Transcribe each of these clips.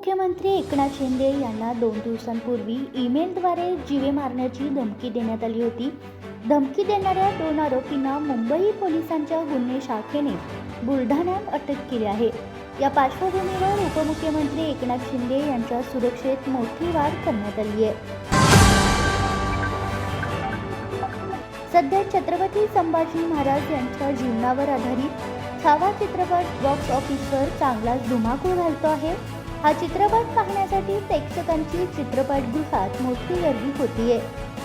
उपमुख्यमंत्री एकनाथ शिंदे यांना दोन दिवसांपूर्वी ईमेलद्वारे जीवे मारण्याची धमकी देण्यात आली होती. धमकी देणाऱ्या दोन आरोपींना मुंबई पोलिसांच्या गुन्हे शाखेने बुलढाण्यात अटक केली आहे. या पार्श्वभूमीवर उपमुख्यमंत्री एकनाथ शिंदे यांच्या सुरक्षेत मोठी वाढ करण्यात आली आहे. सध्या छत्रपती संभाजी महाराज यांच्या जीवनावर आधारित छावा चित्रपट बॉक्स ऑफिसवर चांगलाच धुमाकूळ घालतो आहे. हा चित्रपट पाहण्यासाठी प्रेक्षकांची चित्रपटगृहात मोठी गर्दी होतीये.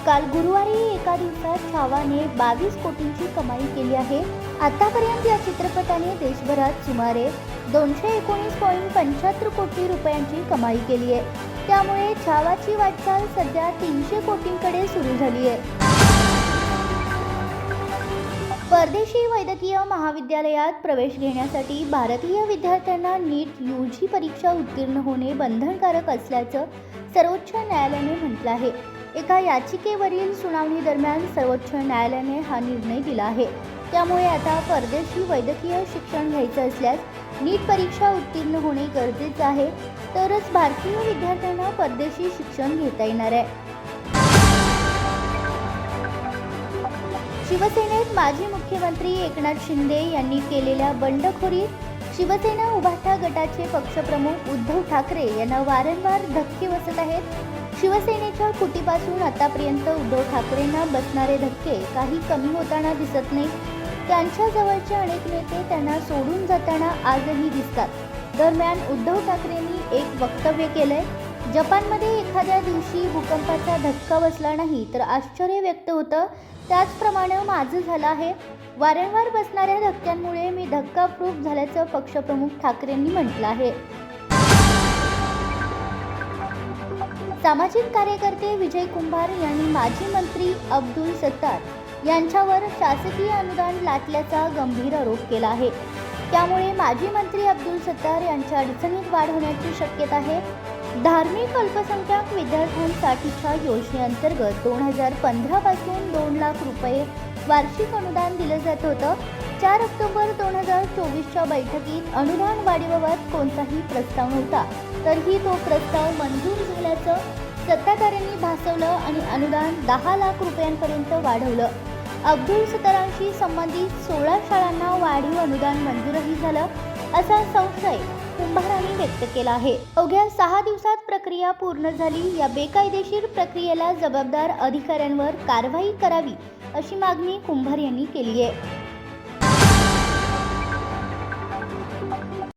काल गुरुवारी एका दिवसात छावाने बावीस कोटींची कमाई केली आहे. आतापर्यंत या चित्रपटाने देशभरात सुमारे दोनशे एकोणीस पॉईंट पंच्याहत्तर कोटी रुपयांची कमाई केली आहे त्यामुळे छावाची वाटचाल सध्या तीनशे कोटींकडे सुरू झाली आहे परदेशी वैद्यकीय महाविद्यालयात प्रवेश घेण्यासाठी भारतीय विद्यार्थ्यांना नीट यू जी परीक्षा उत्तीर्ण होणे बंधनकारक असल्याचं सर्वोच्च न्यायालयाने म्हटलं आहे. एका याचिकेवरील सुनावणी दरम्यान सर्वोच्च न्यायालयाने हा निर्णय दिला आहे. त्यामुळे आता परदेशी वैद्यकीय शिक्षण घ्यायचं असल्यास नीट परीक्षा उत्तीर्ण होणे गरजेचं आहे. तरच भारतीय विद्यार्थ्यांना परदेशी शिक्षण घेता येणार आहे. शिवसेनेत माजी मुख्यमंत्री एकनाथ शिंदे यांनी केलेल्या बंडखोरीत शिवसेना उभाठा गटाचे पक्षप्रमुख उद्धव ठाकरे यांना वारंवार धक्के बसत आहेत. शिवसेनेच्या कुटीपासून आतापर्यंत उद्धव ठाकरेंना बसणारे धक्के काही कमी होताना दिसत नाही त्यांच्या जवळचे अनेक नेते त्यांना सोडून जाताना आजही दिसतात. दरम्यान उद्धव ठाकरेंनी एक वक्तव्य केलंय जपानमध्ये एखाद्या दिवशी भूकंपाचा धक्का बसला नाही तर आश्चर्य व्यक्त होतं. त्याचप्रमाणे माझं झालं आहे. वारंवार बसणाऱ्या धक्क्यांमुळे मी धक्काप्रूफ झाल्याचं पक्षप्रमुख ठाकरेंनी म्हटलं आहे. सामाजिक कार्यकर्ते विजय कुंभार यांनी माजी मंत्री अब्दुल सत्तार यांच्यावर शासकीय अनुदान लाटल्याचा गंभीर आरोप केला आहे. त्यामुळे माजी मंत्री अब्दुल सत्तार यांच्या अडचणीत वाढ होण्याची शक्यता आहे. धार्मिक अल्पसंख्याक विद्यार्थ्यांसाठीच्या योजनेअंतर्गत दोन हजार पंधरापासून दोन लाख रुपये वार्षिक अनुदान दिलं जात होतं. चार ऑक्टोबर दोन हजार चोवीसच्या बैठकीत अनुदान वाढीबाबत कोणताही प्रस्ताव नव्हता. तरीही तो प्रस्ताव मंजूर झाल्याचं सत्ताधाऱ्यांनी भासवलं आणि अनुदान दहा लाख रुपयांपर्यंत वाढवलं. अब्दुल सतारांशी संबंधित सोळा शाळांना वाढीव अनुदान मंजूरही झालं असा संशय कुंभारांनी व्यक्त केला आहे. अवघ्या सहा दिवसात प्रक्रिया पूर्ण झाली. या बेकायदेशीर प्रक्रियेला जबाबदार अधिकाऱ्यांवर कारवाई करावी अशी मागणी कुंभार यांनी केली आहे.